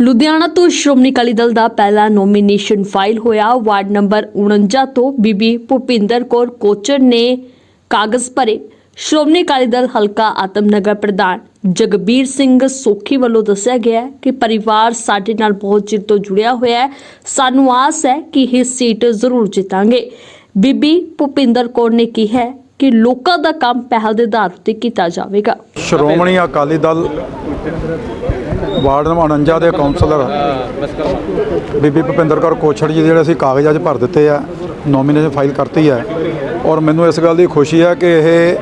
ਲੁਧਿਆਣਾ ਤੋਂ ਸ਼੍ਰੋਮਣੀ ਅਕਾਲੀ ਦਲ ਦਾ ਪਹਿਲਾ ਨੋਮੀਨੇਸ਼ਨ ਫਾਈਲ ਹੋਇਆ। ਵਾਰਡ ਨੰਬਰ 49 ਤੋਂ ਬੀਬੀ ਭੁਪਿੰਦਰ ਕੌਰ ਕੋਚਰ ਨੇ ਕਾਗਜ਼ ਭਰੇ। ਸ਼੍ਰੋਮਣੀ ਅਕਾਲੀ ਦਲ ਹਲਕਾ ਆਤਮਨਗਰ ਪ੍ਰਧਾਨ ਜਗਬੀਰ ਸਿੰਘ ਸੋਖੀ ਵੱਲੋਂ ਦੱਸਿਆ ਗਿਆ ਹੈ ਕਿ ਪਰਿਵਾਰ ਸਾਡੇ ਨਾਲ ਬਹੁਤ ਚਿਰ ਤੋਂ ਜੁੜਿਆ ਹੋਇਆ ਹੈ। ਸਾਨੂੰ ਆਸ ਹੈ ਕਿ ਇਹ ਸੀਟ ਜ਼ਰੂਰ ਜਿੱਤਾਂਗੇ। ਬੀਬੀ ਭੁਪਿੰਦਰ ਕੌਰ ਨੇ ਕਿਹਾ ਕਿ ਲੋਕਾਂ ਦਾ ਕੰਮ ਪਹਿਲ ਦੇ ਆਧਾਰ ਉੱਤੇ ਕੀਤਾ ਜਾਵੇਗਾ। ਸ਼੍ਰੋਮਣੀ ਅਕਾਲੀ ਦਲ ਵਾਰਡ ਨੰਬਰ 49 ਦੇ ਕਾਉਂਸਲਰ ਬੀਬੀ ਭੁਪਿੰਦਰ ਕੌਰ ਕੋਛੜ ਜੀ ਜਿਹੜੇ ਅਸੀਂ ਕਾਗਜ਼ਾਂ 'ਚ ਭਰ ਦਿੱਤੇ ਆ ਨੋਮੀਨੇਸ਼ਨ ਫਾਈਲ ਕਰਤੀ ਹੈ ਔਰ ਮੈਨੂੰ ਇਸ ਗੱਲ ਦੀ ਖੁਸ਼ੀ ਹੈ ਕਿ ਇਹ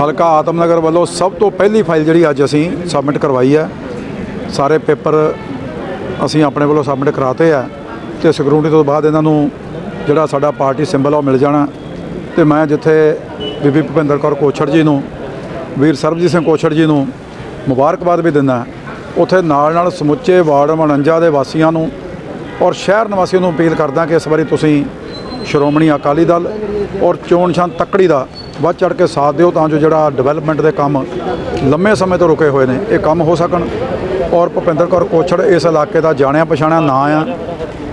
ਹਲਕਾ ਆਤਮਨਗਰ ਵੱਲੋਂ ਸਭ ਤੋਂ ਪਹਿਲੀ ਫਾਈਲ ਜਿਹੜੀ ਅੱਜ ਅਸੀਂ ਸਬਮਿਟ ਕਰਵਾਈ ਹੈ ਸਾਰੇ ਪੇਪਰ ਅਸੀਂ ਆਪਣੇ ਵੱਲੋਂ ਸਬਮਿਟ ਕਰਾਤੇ ਆ ਤੇ ਸਕਰੂਟਨੀ ਤੋਂ ਬਾਅਦ ਇਹਨਾਂ ਨੂੰ ਜਿਹੜਾ ਸਾਡਾ ਪਾਰਟੀ ਸਿੰਬਲ ਆ ਉਹ ਮਿਲ ਜਾਣਾ। ਤੇ ਮੈਂ ਜਿੱਥੇ ਬੀਬੀ ਭੁਪਿੰਦਰ ਕੌਰ ਕੋਛੜ ਜੀ ਨੂੰ ਵੀਰ ਸਰਬਜੀਤ ਸਿੰਘ ਕੋਛੜ ਜੀ ਨੂੰ ਮੁਬਾਰਕਬਾਦ ਵੀ ਦਿੰਦਾ। ਉੱਥੇ ਨਾਲ ਨਾਲ ਸਮੁੱਚੇ ਵਾਰਡ 49 ਦੇ ਵਾਸੀਆਂ ਨੂੰ ਔਰ ਸ਼ਹਿਰ ਨਿਵਾਸੀਆਂ ਨੂੰ ਅਪੀਲ ਕਰਦਾ ਕਿ ਇਸ ਵਾਰੀ ਤੁਸੀਂ ਸ਼੍ਰੋਮਣੀ ਅਕਾਲੀ ਦਲ ਔਰ ਚੋਣ ਨਿਸ਼ਾਨ ਤੱਕੜੀ ਦਾ ਵੱਧ ਚੜ ਕੇ ਸਾਥ ਦਿਓ ਤਾਂ ਜੋ ਜਿਹੜਾ ਡਿਵੈਲਪਮੈਂਟ ਦੇ ਕੰਮ ਲੰਮੇ ਸਮੇਂ ਤੋਂ ਰੁਕੇ ਹੋਏ ਨੇ ਇਹ ਕੰਮ ਹੋ ਸਕਣ। ਔਰ ਭੁਪਿੰਦਰ ਕੌਰ ਕੋਛੜ ਇਸ ਇਲਾਕੇ ਦਾ ਜਾਣਿਆ ਪਛਾਣਿਆ ਨਾਂ ਆ।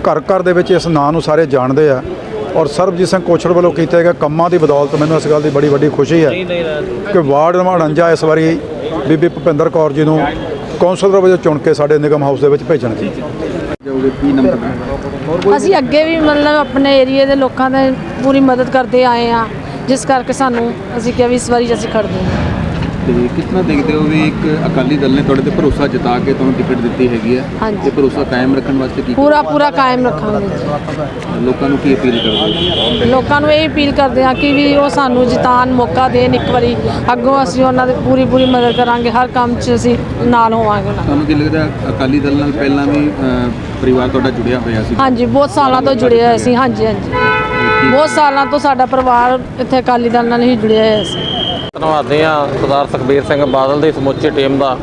ਘਰ ਘਰ ਦੇ ਵਿੱਚ ਇਸ ਨਾਂ ਨੂੰ ਸਾਰੇ ਜਾਣਦੇ ਆ। ਔਰ ਸਰਬਜੀਤ ਸਿੰਘ ਕੋਛੜ ਵੱਲੋਂ ਕੀਤੇ ਗਏ ਕੰਮਾਂ ਦੀ ਬਦੌਲਤ ਮੈਨੂੰ ਇਸ ਗੱਲ ਦੀ ਬੜੀ ਵੱਡੀ ਖੁਸ਼ੀ ਹੈ ਕਿ ਵਾਰਡ ਨੰਬਰ 49 ਇਸ ਵਾਰੀ ਬੀਬੀ ਭੁਪਿੰਦਰ ਕੌਰ ਜੀ ਨੂੰ ਕੌਂਸਲਰ ਵਜੋਂ ਚੁਣ ਕੇ ਸਾਡੇ ਨਿਗਮ ਹਾਊਸ ਦੇ ਵਿੱਚ ਭੇਜਣਗੇ ਅਸੀਂ ਅੱਗੇ ਵੀ ਮਤਲਬ ਆਪਣੇ ਏਰੀਏ ਦੇ ਲੋਕਾਂ ਦੀ ਪੂਰੀ ਮਦਦ ਕਰਦੇ ਆਏ ਆ ਜਿਸ ਕਰਕੇ ਸਾਨੂੰ ਅਸੀਂ ਕਿਹਾ ਵੀ ਇਸ ਵਾਰੀ ਅਸੀਂ ਖੜਦੇ ਹਾਂ। ਤੇ ਕਿਸ ਤਰ੍ਹਾਂ ਦੇਖਦੇ ਹੋ ਵੀ ਇੱਕ ਅਕਾਲੀ ਦਲ ਨੇ ਤੁਹਾਡੇ ਤੇ ਭਰੋਸਾ ਜਤਾ ਕੇ ਤੁਹਾਨੂੰ ਟਿਕਟ ਦਿੱਤੀ ਹੈਗੀ ਹੈ ਹਾਂਜੀ। ਤੇ ਭਰੋਸਾ ਕਾਇਮ ਰੱਖਣ ਵਾਸਤੇ ਕੀ ਪੂਰਾ ਪੂਰਾ ਕਾਇਮ ਰੱਖਾਂਗੇ। ਲੋਕਾਂ ਨੂੰ ਕੀ ਅਪੀਲ ਕਰਦੇ ਹੋ ਲੋਕਾਂ ਨੂੰ ਇਹ ਅਪੀਲ ਕਰਦੇ ਹਾਂ ਕਿ ਵੀ ਉਹ ਸਾਨੂੰ ਜਿਤਾਨ ਮੌਕਾ ਦੇਣ ਇੱਕ ਵਾਰੀ ਅੱਗੋਂ ਅਸੀਂ ਉਹਨਾਂ ਦੀ ਪੂਰੀ ਪੂਰੀ ਮਦਦ ਕਰਾਂਗੇ ਹਰ ਕੰਮ 'ਚ ਅਸੀਂ ਨਾਲ ਹੋਵਾਂਗੇ ਉਹਨਾਂ। ਤੁਹਾਨੂੰ ਕੀ ਲੱਗਦਾ ਹੈ ਅਕਾਲੀ ਦਲ ਨਾਲ ਪਹਿਲਾਂ ਵੀ ਅਹ, ਪਰਿਵਾਰ ਤੁਹਾਡਾ ਜੁੜਿਆ ਹੋਇਆ ਸੀ ਹਾਂਜੀ ਬਹੁਤ ਸਾਲਾਂ ਤੋਂ ਜੁੜੇ ਹੋਏ ਸੀ ਹਾਂਜੀ ਹਾਂਜੀ ਬਹੁਤ ਸਾਲਾਂ ਤੋਂ ਸਾਡਾ ਪਰਿਵਾਰ ਇੱਥੇ ਅਕਾਲੀ ਦਲ ਨਾਲ ਹੀ ਜੁੜਿਆ ਹੋਇਆ ਸੀ ਧੰਨਵਾਦੀ ਹਾਂ ਸਰਦਾਰ ਸੁਖਬੀਰ ਸਿੰਘ ਬਾਦਲ ਦੀ ਸਮੁੱਚੀ ਟੀਮ ਦਾ,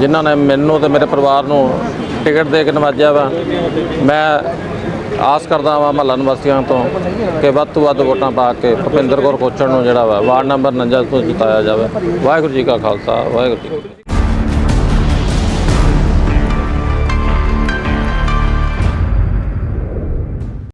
ਜਿਨ੍ਹਾਂ ਨੇ ਮੈਨੂੰ ਤੇ ਮੇਰੇ ਪਰਿਵਾਰ ਨੂੰ ਟਿਕਟ ਦੇ ਕੇ ਨਵਾਜਿਆ ਵਾ। ਮੈਂ ਆਸ ਕਰਦਾ ਹਾਂ ਮਹੱਲਾ ਨਿਵਾਸੀਆਂ ਤੋਂ ਕਿ ਵੱਧ ਤੋਂ ਵੱਧ ਵੋਟਾਂ ਪਾ ਕੇ ਭੁਪਿੰਦਰ ਕੌਰ ਕੋਚਣ ਨੂੰ ਜਿਹੜਾ ਵਾ, ਵਾਰਡ ਨੰਬਰ 49 ਤੋਂ ਜਿਤਾਇਆ ਜਾਵੇ। ਵਾਹਿਗੁਰੂ ਜੀ ਕਾ ਖਾਲਸਾ, ਵਾਹਿਗੁਰੂ ਜੀ